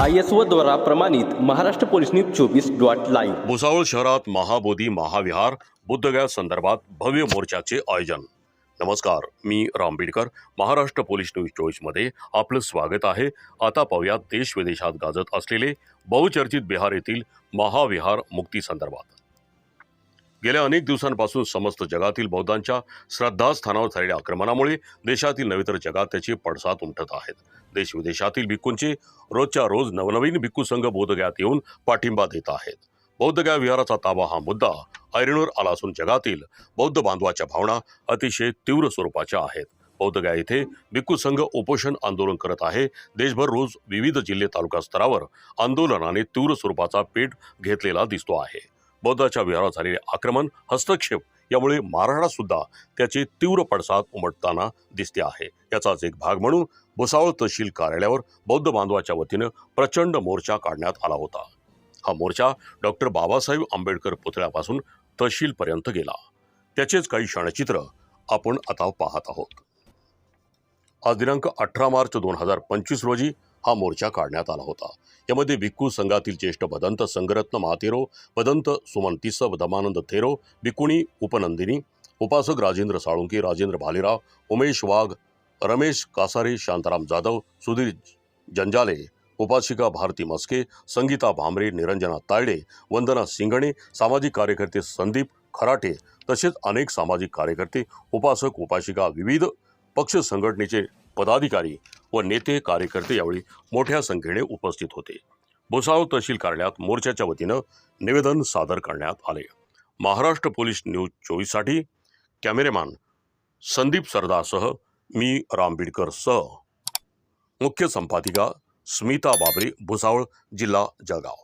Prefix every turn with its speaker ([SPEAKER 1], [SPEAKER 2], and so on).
[SPEAKER 1] I S O द्वारा प्रमाणित Maharashtra police news चोवीस डॉट लाईव्ह.
[SPEAKER 2] भुसावळ शहरात महाबोधी महाविहार बुद्धगया संदर्भात भव्य मोर्चाचे आयोजन. नमस्कार मी राम बिडकर. महाराष्ट्र पोलीस न्यूज चोवीसमध्ये आपलं स्वागत आहे. आता पाहूयात देश विदेशात गाजत असलेले बहुचर्चित बिहार येथील महाविहार मुक्ती संदर्भात. गेल्या अनेक दिवसांपासून समस्त जगातील बौद्धांच्या श्रद्धास्थानावर झालेल्या आक्रमणामुळे देशातील नव्हे तर जगात त्याचे पडसाद उमटत आहेत. देश विदेशातील भिक्खूंचे रोजच्या रोज नवनवीन भिक्खू संघ बोधगयात येऊन पाठिंबा देत आहेत. बौद्धगया विहाराचा ताबा हा मुद्दा ऐरणीवर आला असून जगातील बौद्ध बांधवाच्या भावना अतिशय तीव्र स्वरूपाच्या आहेत. बौद्धगया येथे भिक्खू संघ उपोषण आंदोलन करत आहे. देशभर रोज विविध जिल्हे तालुका स्तरावर आंदोलनाने तीव्र स्वरूपाचा पेट घेतलेला दिसतो आहे. बौद्धाच्या विहारात झालेले आक्रमण हस्तक्षेप यामुळे महाराष्ट्रात सुद्धा त्याचे तीव्र पडसाद उमटताना दिसते आहे. याचाच एक भाग म्हणून भुसावळ तहसील कार्यालयावर बौद्ध बांधवाच्या वतीनं प्रचंड मोर्चा काढण्यात आला होता. हा मोर्चा डॉक्टर बाबासाहेब आंबेडकर पुतळ्यापासून तहसीलपर्यंत गेला. त्याचेच काही क्षणचित्र आपण आता पाहत आहोत. आज दिनांक अठरा मार्च दोन हजार पंचवीस रोजी हा मोर्चा काढण्यात आला होता. यामध्ये भिक्खू संघातील ज्येष्ठ भदंत संगरत्न महातेरो भदंत सुमंतिस धमानंद थेरो भिक्कुणी उपनंदिनी उपासक राजेंद्र साळुंके राजेंद्र भालेराव उमेश वाघ रमेश कासारे शांताराम जाधव सुधीर जंजाले उपासिका भारती मस्के संगीता भांबरे निरंजना तायडे वंदना सिंगणे सामाजिक कार्यकर्ते संदीप खराटे तसेच अनेक सामाजिक कार्यकर्ते उपासक उपासिका विविध पक्ष संघटनेचे पदाधिकारी व नेते कार्यकर्ते यावेळी मोठ्या संख्येने उपस्थित होते. भुसावळ तहसील कार्यालयात मोर्चाच्या वतीनं निवेदन सादर करण्यात आले. महाराष्ट्र पोलीस न्यूज चोवीससाठी कॅमेरेमॅन संदीप सरदासह मी रामबीडकर सह. मुख्य संपादिका स्मिता बाबरी भुसावळ जिल्हा जळगाव.